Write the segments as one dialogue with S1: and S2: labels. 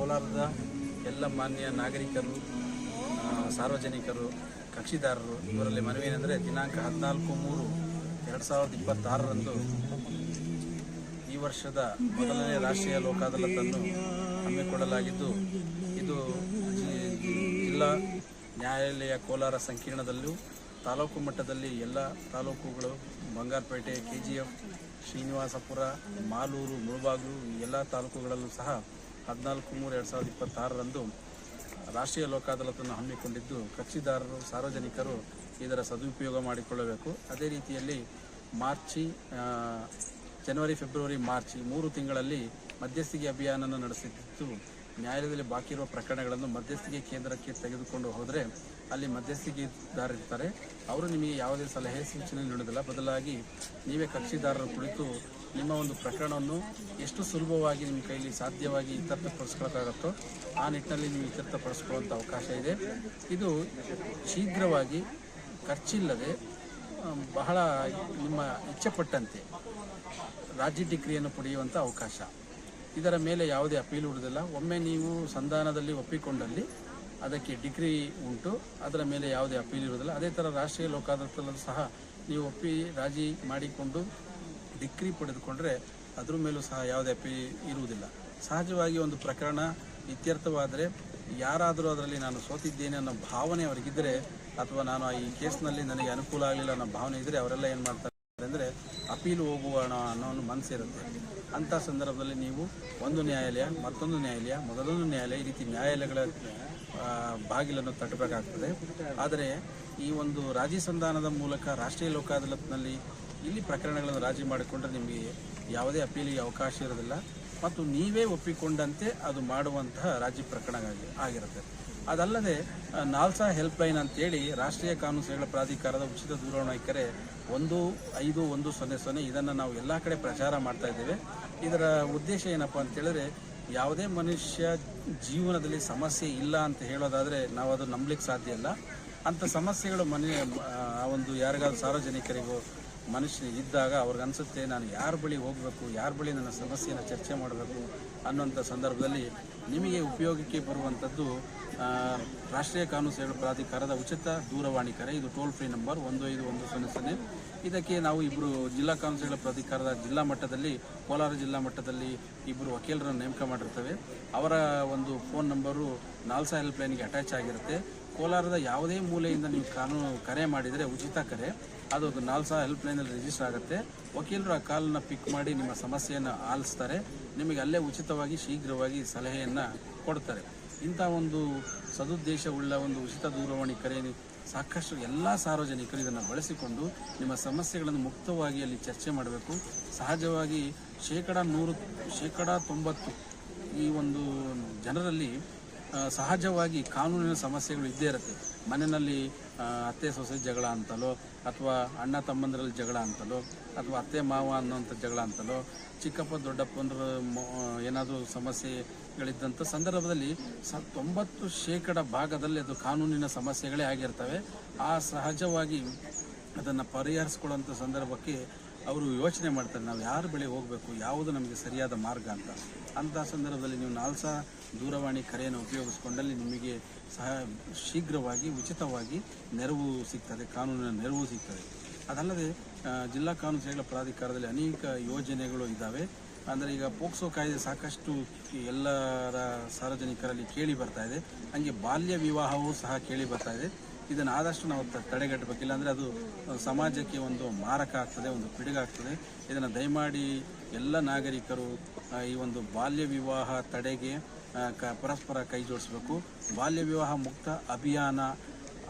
S1: ಕೋಲಾರದ ಎಲ್ಲ ಮಾನ್ಯ ನಾಗರಿಕರು ಸಾರ್ವಜನಿಕರು, ಕಕ್ಷಿದಾರರು, ಇವರಲ್ಲಿ ಮನವಿ ಏನೆಂದರೆ ದಿನಾಂಕ ಹದಿನಾಲ್ಕು ಮೂರು ಎರಡು ಸಾವಿರದ ಇಪ್ಪತ್ತಾರರಂದು ಈ ವರ್ಷದ ಮೊದಲನೇ ರಾಷ್ಟ್ರೀಯ ಲೋಕ ಅದಾಲತನ್ನು ಹಮ್ಮಿಕೊಳ್ಳಲಾಗಿದ್ದು, ಇದು ಜಿಲ್ಲಾ ನ್ಯಾಯಾಲಯ ಕೋಲಾರ ಸಂಕೀರ್ಣದಲ್ಲೂ ತಾಲೂಕು ಮಟ್ಟದಲ್ಲಿ ಎಲ್ಲ ತಾಲೂಕುಗಳು, Bangarapet K G F Srinivaspur, Malur Mulbagal ಎಲ್ಲ ತಾಲೂಕುಗಳಲ್ಲೂ ಸಹ ಹದಿನಾಲ್ಕು ಮೂರು ಎರಡು ಸಾವಿರದ ಇಪ್ಪತ್ತಾರರಂದು ರಾಷ್ಟ್ರೀಯ ಲೋಕ ಅದಾಲತನ್ನು ಹಮ್ಮಿಕೊಂಡಿದ್ದು ಕಕ್ಷಿದಾರರು, ಸಾರ್ವಜನಿಕರು ಇದರ ಸದುಪಯೋಗ ಮಾಡಿಕೊಳ್ಳಬೇಕು. ಅದೇ ರೀತಿಯಲ್ಲಿ ಮಾರ್ಚಿ ಜನವರಿ, ಫೆಬ್ರವರಿ, ಮಾರ್ಚ್ ಈ ಮೂರು ತಿಂಗಳಲ್ಲಿ ಮಧ್ಯಸ್ಥಿಕೆ ಅಭಿಯಾನವನ್ನು ನಡೆಸುತ್ತಿದ್ದು ನ್ಯಾಯಾಲಯದಲ್ಲಿ ಬಾಕಿ ಇರುವ ಪ್ರಕರಣಗಳನ್ನು ಮಧ್ಯಸ್ಥಿಕೆ ಕೇಂದ್ರಕ್ಕೆ ತೆಗೆದುಕೊಂಡು ಹೋದರೆ ಅಲ್ಲಿ ಮಧ್ಯಸ್ಥಿಕೆದಾರರಿರ್ತಾರೆ ಅವರು ನಿಮಗೆ ಯಾವುದೇ ಸಲಹೆ, ಸೂಚನೆ ನೀಡುವುದಿಲ್ಲ. ಬದಲಾಗಿ ನೀವೇ ಕಕ್ಷಿದಾರರ ಕುಳಿತು ನಿಮ್ಮ ಒಂದು ಪ್ರಕರಣವನ್ನು ಎಷ್ಟು ಸುಲಭವಾಗಿ ನಿಮ್ಮ ಕೈಯಲ್ಲಿ ಸಾಧ್ಯವಾಗಿ ಇತ್ಯರ್ಥಪಡಿಸ್ಕೊಳ್ಳೋಕ್ಕಾಗತ್ತೋ ಆ ನಿಟ್ಟಿನಲ್ಲಿ ನೀವು ಇತ್ಯರ್ಥಪಡಿಸ್ಕೊಳ್ಳುವಂಥ ಅವಕಾಶ ಇದೆ. ಇದು ಶೀಘ್ರವಾಗಿ ಖರ್ಚಿಲ್ಲದೆ ಬಹಳ ನಿಮ್ಮ ಇಚ್ಛೆಪಟ್ಟಂತೆ ರಾಜ್ಯ ಡಿಗ್ರಿಯನ್ನು ಪಡೆಯುವಂಥ ಅವಕಾಶ. ಇದರ ಮೇಲೆ ಯಾವುದೇ ಅಪೀಲ್ ಉಳಿದಿಲ್ಲ. ಒಮ್ಮೆ ನೀವು ಸಂಧಾನದಲ್ಲಿ ಒಪ್ಪಿಕೊಂಡಲ್ಲಿ ಅದಕ್ಕೆ ಡಿಗ್ರಿ ಉಂಟು. ಅದರ ಮೇಲೆ ಯಾವುದೇ ಅಪೀಲ್ ಇರುವುದಿಲ್ಲ. ಅದೇ ಥರ ರಾಷ್ಟ್ರೀಯ ಲೋಕಾದಾಲತಲ್ಲೂ ಸಹ ನೀವು ಒಪ್ಪಿ ರಾಜಿ ಮಾಡಿಕೊಂಡು ಡಿಗ್ರಿ ಪಡೆದುಕೊಂಡ್ರೆ ಅದ್ರ ಮೇಲೂ ಸಹ ಯಾವುದೇ ಅಪೀಲ್ ಇರುವುದಿಲ್ಲ. ಸಹಜವಾಗಿ ಒಂದು ಪ್ರಕರಣ ಇತ್ಯರ್ಥವಾದರೆ ಯಾರಾದರೂ ಅದರಲ್ಲಿ ನಾನು ಸೋತಿದ್ದೇನೆ ಅನ್ನೋ ಭಾವನೆ ಅವರಿಗಿದ್ದರೆ ಅಥವಾ ನಾನು ಈ ಕೇಸ್ನಲ್ಲಿ ನನಗೆ ಅನುಕೂಲ ಆಗಲಿಲ್ಲ ಅನ್ನೋ ಭಾವನೆ ಇದ್ದರೆ ಅವರೆಲ್ಲ ಏನು ಮಾಡ್ತಾರೆ ಅಂದರೆ ಅಪೀಲ್ ಹೋಗುವಣ ಅನ್ನೋ ಒಂದು ಮನಸ್ಸಿರುತ್ತೆ. ಅಂಥ ಸಂದರ್ಭದಲ್ಲಿ ನೀವು ಒಂದು ನ್ಯಾಯಾಲಯ, ಮತ್ತೊಂದು ನ್ಯಾಯಾಲಯ, ಮೊದಲೊಂದು ನ್ಯಾಯಾಲಯ ಈ ರೀತಿ ನ್ಯಾಯಾಲಯಗಳ ಬಾಗಿಲನ್ನು ತಟ್ಟಬೇಕಾಗ್ತದೆ. ಆದರೆ ಈ ಒಂದು ರಾಜಿ ಸಂಧಾನದ ಮೂಲಕ ರಾಷ್ಟ್ರೀಯ ಲೋಕ ಅದಾಲತ್ನಲ್ಲಿ ಇಲ್ಲಿ ಪ್ರಕರಣಗಳನ್ನು ರಾಜಿ ಮಾಡಿಕೊಂಡ್ರೆ ನಿಮಗೆ ಯಾವುದೇ ಅಪೀಲಿಗೆ ಅವಕಾಶ ಇರೋದಿಲ್ಲ. ಮತ್ತು ನೀವೇ ಒಪ್ಪಿಕೊಂಡಂತೆ ಅದು ಮಾಡುವಂತಹ ರಾಜಿ ಪ್ರಕರಣ ಆಗಿ- ಆಗಿರುತ್ತೆ. ಅದಲ್ಲದೆ ನಾಲ್ಸಾ ಹೆಲ್ಪ್ ಲೈನ್ ಅಂತೇಳಿ ರಾಷ್ಟ್ರೀಯ ಕಾನೂನು ಸೇವೆಗಳ ಪ್ರಾಧಿಕಾರದ ಉಚಿತ ದೂರವಾಣಿ ಕರೆ ಒಂದು ಐದು ಒಂದು ಸೊನ್ನೆ ಸೊನ್ನೆ ಇದನ್ನು ನಾವು ಎಲ್ಲ ಕಡೆ ಪ್ರಚಾರ ಮಾಡ್ತಾ ಇದ್ದೇವೆ. ಇದರ ಉದ್ದೇಶ ಏನಪ್ಪ ಅಂತೇಳಿದ್ರೆ, ಯಾವುದೇ ಮನುಷ್ಯ ಜೀವನದಲ್ಲಿ ಸಮಸ್ಯೆ ಇಲ್ಲ ಅಂತ ಹೇಳೋದಾದರೆ ನಾವು ಅದು ನಂಬಲಿಕ್ಕೆ ಸಾಧ್ಯ ಇಲ್ಲ. ಅಂಥ ಸಮಸ್ಯೆಗಳು ಮನೆ ಆ ಒಂದು ಯಾರಿಗಾದ್ರೂ ಸಾರ್ವಜನಿಕರಿಗೂ ಮನುಷ್ಯ ಇದ್ದಾಗ ಅವ್ರಿಗೆ ಅನಿಸುತ್ತೆ, ನಾನು ಯಾರ ಬಳಿ ಹೋಗಬೇಕು, ಯಾರ ಬಳಿ ನನ್ನ ಸಮಸ್ಯೆಯನ್ನು ಚರ್ಚೆ ಮಾಡಬೇಕು? ಅನ್ನುವಂಥ ಸಂದರ್ಭದಲ್ಲಿ ನಿಮಗೆ ಉಪಯೋಗಕ್ಕೆ ಬರುವಂಥದ್ದು ರಾಷ್ಟ್ರೀಯ ಕಾನೂನು ಸೇವೆಗಳ ಪ್ರಾಧಿಕಾರದ ಉಚಿತ ದೂರವಾಣಿ ಕರೆ. ಇದು ಟೋಲ್ ಫ್ರೀ ನಂಬರ್ ಒಂದು ಐದು ಒಂದು ಸೊನ್ನೆ ಸೊನ್ನೆ. ಇದಕ್ಕೆ ನಾವು ಇಬ್ಬರು ಜಿಲ್ಲಾ ಕಾನೂನು ಪ್ರಾಧಿಕಾರದ ಜಿಲ್ಲಾ ಮಟ್ಟದಲ್ಲಿ, ಕೋಲಾರ ಜಿಲ್ಲಾ ಮಟ್ಟದಲ್ಲಿ ಇಬ್ಬರು ವಕೀಲರನ್ನು ನೇಮಕ ಮಾಡಿರ್ತವೆ. ಅವರ ಒಂದು ಫೋನ್ ನಂಬರು ನಾಲ್ಸಾ ಹೆಲ್ಪ್ಲೈನ್ಗೆ ಅಟ್ಯಾಚ್ ಆಗಿರುತ್ತೆ. ಕೋಲಾರದ ಯಾವುದೇ ಮೂಲೆಯಿಂದ ನೀವು ಕಾನೂನು ಕರೆ ಮಾಡಿದರೆ ಉಚಿತ ಕರೆ. ಅದು ನಾಲ್ಸಾ ಹೆಲ್ಪ್ ಲೈನಲ್ಲಿ ರಿಜಿಸ್ಟರ್ ಆಗುತ್ತೆ. ವಕೀಲರು ಆ ಕಾಲನ್ನ ಪಿಕ್ ಮಾಡಿ ನಿಮ್ಮ ಸಮಸ್ಯೆಯನ್ನು ಆಲಿಸ್ತಾರೆ. ನಿಮಗೆ ಅಲ್ಲೇ ಉಚಿತವಾಗಿ, ಶೀಘ್ರವಾಗಿ ಸಲಹೆಯನ್ನು ಕೊಡ್ತಾರೆ. ಇಂಥ ಒಂದು ಸದುದ್ದೇಶವುಳ್ಳ ಒಂದು ಉಚಿತ ದೂರವಾಣಿ ಕರೆ ಸಾಕಷ್ಟು ಎಲ್ಲ ಸಾರ್ವಜನಿಕರು ಇದನ್ನು ಬಳಸಿಕೊಂಡು ನಿಮ್ಮ ಸಮಸ್ಯೆಗಳನ್ನು ಮುಕ್ತವಾಗಿ ಅಲ್ಲಿ ಚರ್ಚೆ ಮಾಡಬೇಕು. ಸಹಜವಾಗಿ ಶೇಕಡ ನೂರು, ಶೇಕಡ ತೊಂಬತ್ತು ಈ ಒಂದು ಜನರಲ್ಲಿ ಸಹಜವಾಗಿ ಕಾನೂನಿನ ಸಮಸ್ಯೆಗಳು ಇದ್ದೇ ಇರುತ್ತೆ. ಮನೆಯಲ್ಲಿ ಅತ್ತೆ ಸೊಸೆ ಜಗಳ ಅಂತಲೋ, ಅಥವಾ ಅಣ್ಣ ತಮ್ಮಂದರಲ್ಲಿ ಜಗಳ ಅಂತಲೋ, ಅಥವಾ ಅತ್ತೆ ಮಾವ ಅನ್ನೋಂಥ ಜಗಳ ಅಂತಲೋ, ಚಿಕ್ಕಪ್ಪ ದೊಡ್ಡಪ್ಪಂದ್ರ ಏನಾದರೂ ಸಮಸ್ಯೆಗಳಿದ್ದಂಥ ಸಂದರ್ಭದಲ್ಲಿ ಸ, ತೊಂಬತ್ತು ಶೇಕಡ ಭಾಗದಲ್ಲಿ ಅದು ಕಾನೂನಿನ ಸಮಸ್ಯೆಗಳೇ ಆಗಿರ್ತವೆ. ಆ ಸಹಜವಾಗಿ ಅದನ್ನು ಪರಿಹರಿಸ್ಕೊಳ್ಳೋಂಥ ಸಂದರ್ಭಕ್ಕೆ ಅವರು ಯೋಚನೆ ಮಾಡ್ತಾರೆ, ನಾವು ಯಾರ ಬೆಳೆ ಹೋಗಬೇಕು, ಯಾವುದು ನಮಗೆ ಸರಿಯಾದ ಮಾರ್ಗ ಅಂತ. ಅಂಥ ಸಂದರ್ಭದಲ್ಲಿ ನೀವು ನಾಲ್ಸ ದೂರವಾಣಿ ಕರೆಯನ್ನು ಉಪಯೋಗಿಸ್ಕೊಂಡಲ್ಲಿ ನಿಮಗೆ ಸಹ ಶೀಘ್ರವಾಗಿ ಉಚಿತವಾಗಿ ನೆರವು ಸಿಗ್ತದೆ, ಕಾನೂನಿನ ನೆರವು ಸಿಗ್ತದೆ. ಅದಲ್ಲದೆ ಜಿಲ್ಲಾ ಕಾನೂನು ಸೇವೆಗಳ ಪ್ರಾಧಿಕಾರದಲ್ಲಿ ಅನೇಕ ಯೋಜನೆಗಳು ಇದ್ದಾವೆ. ಅಂದರೆ ಈಗ ಪೋಕ್ಸೋ ಕಾಯ್ದೆ ಸಾಕಷ್ಟು ಎಲ್ಲರ ಸಾರ್ವಜನಿಕರಲ್ಲಿ ಕೇಳಿ ಬರ್ತಾ ಇದೆ. ಹಂಗೆ ಬಾಲ್ಯ ವಿವಾಹವೂ ಸಹ ಕೇಳಿ ಬರ್ತಾ ಇದೆ. ಇದನ್ನು ಆದಷ್ಟು ನಾವು ತಡೆಗಟ್ಟಬೇಕು. ಇಲ್ಲಾಂದರೆ ಅದು ಸಮಾಜಕ್ಕೆ ಒಂದು ಮಾರಕ ಆಗ್ತದೆ, ಒಂದು ಪಿಡುಗಾಗ್ತದೆ ಇದನ್ನು ದಯಮಾಡಿ ಎಲ್ಲ ನಾಗರಿಕರು ಈ ಒಂದು ಬಾಲ್ಯ ವಿವಾಹ ತಡೆಗೆ ಕ, ಪರಸ್ಪರ ಕೈ ಜೋಡಿಸಬೇಕು. ಬಾಲ್ಯ ವಿವಾಹ ಮುಕ್ತ ಅಭಿಯಾನ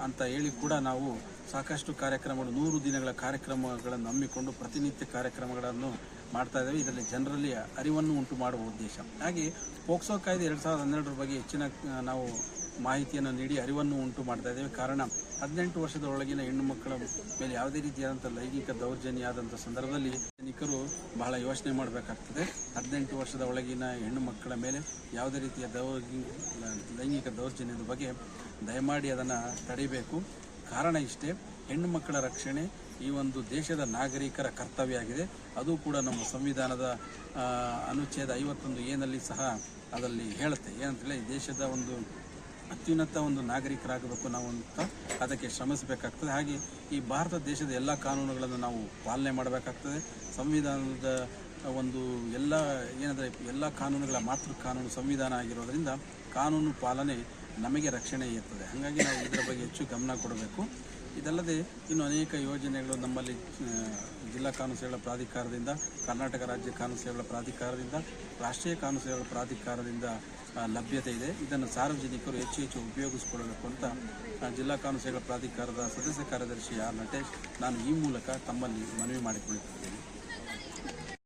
S1: ಅಂತ ಹೇಳಿ ಕೂಡ ನಾವು ಸಾಕಷ್ಟು ಕಾರ್ಯಕ್ರಮಗಳು, ನೂರು ದಿನಗಳ ಕಾರ್ಯಕ್ರಮಗಳನ್ನು ಹಮ್ಮಿಕೊಂಡು ಪ್ರತಿನಿತ್ಯ ಕಾರ್ಯಕ್ರಮಗಳನ್ನು ಮಾಡ್ತಾ ಇದ್ದೇವೆ. ಇದರಲ್ಲಿ ಜನರಲ್ಲಿ ಅರಿವನ್ನು ಉಂಟು ಮಾಡುವ ಉದ್ದೇಶ. ಹಾಗೆ ಪೋಕ್ಸೋ ಕಾಯ್ದೆ ಎರಡು ಸಾವಿರದ ಹನ್ನೆರಡರ ಬಗ್ಗೆ ಹೆಚ್ಚಿನ ನಾವು ಮಾಹಿತಿಯನ್ನು ನೀಡಿ ಅರಿವನ್ನು ಉಂಟು ಮಾಡ್ತಾ ಇದ್ದೇವೆ. ಕಾರಣ ಹದಿನೆಂಟು ವರ್ಷದ ಒಳಗಿನ ಹೆಣ್ಣು ಮಕ್ಕಳ ಮೇಲೆ ಯಾವುದೇ ರೀತಿಯಾದಂಥ ಲೈಂಗಿಕ ದೌರ್ಜನ್ಯ ಆದಂಥ ಸಂದರ್ಭದಲ್ಲಿ ಸೈನಿಕರು ಬಹಳ ಯೋಚನೆ ಮಾಡಬೇಕಾಗ್ತದೆ. ಹದಿನೆಂಟು ವರ್ಷದ ಒಳಗಿನ ಹೆಣ್ಣು ಮಕ್ಕಳ ಮೇಲೆ ಯಾವುದೇ ರೀತಿಯ ದೌರ್ ಲೈಂಗಿಕ ದೌರ್ಜನ್ಯದ ಬಗ್ಗೆ ದಯಮಾಡಿ ಅದನ್ನು ತಡಿಬೇಕು ಕಾರಣ ಇಷ್ಟೇ ಹೆಣ್ಣು ಮಕ್ಕಳ ರಕ್ಷಣೆ ಈ ಒಂದು ದೇಶದ ನಾಗರಿಕರ ಕರ್ತವ್ಯ ಆಗಿದೆ ಅದು ಕೂಡ ನಮ್ಮ ಸಂವಿಧಾನದ ಅನುಚ್ಛೇದ ಐವತ್ತೊಂದು ಏನಲ್ಲಿ ಸಹ ಅದರಲ್ಲಿ ಹೇಳುತ್ತೆ. ಏನಂತೇಳಿ ದೇಶದ ಒಂದು ಅತ್ಯುನ್ನತ ಒಂದು ನಾಗರಿಕರಾಗಬೇಕು ನಾವು ಅಂತ ಅದಕ್ಕೆ ಶ್ರಮಿಸಬೇಕಾಗ್ತದೆ. ಹಾಗೆ ಈ ಭಾರತ ದೇಶದ ಎಲ್ಲ ಕಾನೂನುಗಳನ್ನು ನಾವು ಪಾಲನೆ ಮಾಡಬೇಕಾಗ್ತದೆ. ಸಂವಿಧಾನದ ಒಂದು ಎಲ್ಲ ಏನಂದರೆ ಎಲ್ಲ ಕಾನೂನುಗಳ ಮಾತೃ ಕಾನೂನು ಸಂವಿಧಾನ ಆಗಿರೋದರಿಂದ ಕಾನೂನು ಪಾಲನೆ ನಮಗೆ ರಕ್ಷಣೆ ಇರ್ತದೆ. ಹಾಗಾಗಿ ನಾವು ಇದರ ಬಗ್ಗೆ ಹೆಚ್ಚು ಗಮನ ಕೊಡಬೇಕು. ಇದಲ್ಲದೆ ಇನ್ನು ಅನೇಕ ಯೋಜನೆಗಳು ನಮ್ಮಲ್ಲಿ ಜಿಲ್ಲಾ ಕಾನೂನು ಸೇವೆಗಳ ಪ್ರಾಧಿಕಾರದಿಂದ, ಕರ್ನಾಟಕ ರಾಜ್ಯ ಕಾನೂನು ಸೇವೆಗಳ ಪ್ರಾಧಿಕಾರದಿಂದ, ರಾಷ್ಟ್ರೀಯ ಕಾನೂನು ಸೇವೆಗಳ ಪ್ರಾಧಿಕಾರದಿಂದ ಲಭ್ಯತೆ ಇದೆ. ಇದನ್ನು ಸಾರ್ವಜನಿಕರು ಹೆಚ್ಚು ಹೆಚ್ಚು ಉಪಯೋಗಿಸಿಕೊಳ್ಳಬೇಕು ಅಂತ ಜಿಲ್ಲಾ ಕಾನೂನು ಸೇವೆಗಳ ಪ್ರಾಧಿಕಾರದ ಸದಸ್ಯ ಕಾರ್ಯದರ್ಶಿ ಆರ್ ನಟೇಶ್ ನಾನು ಈ ಮೂಲಕ ತಮ್ಮಲ್ಲಿ ಮನವಿ ಮಾಡಿಕೊಳ್ಳುತ್ತಿದ್ದೇನೆ.